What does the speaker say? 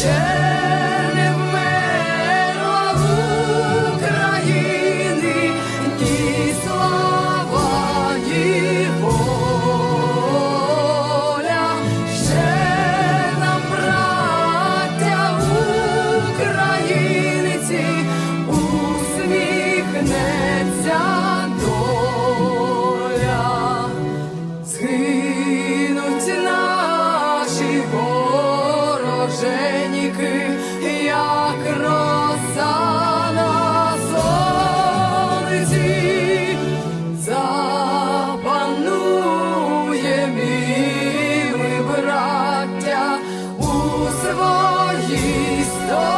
Yeah. Женіки, як роса на сонці, запанує мій браття у своїй сто.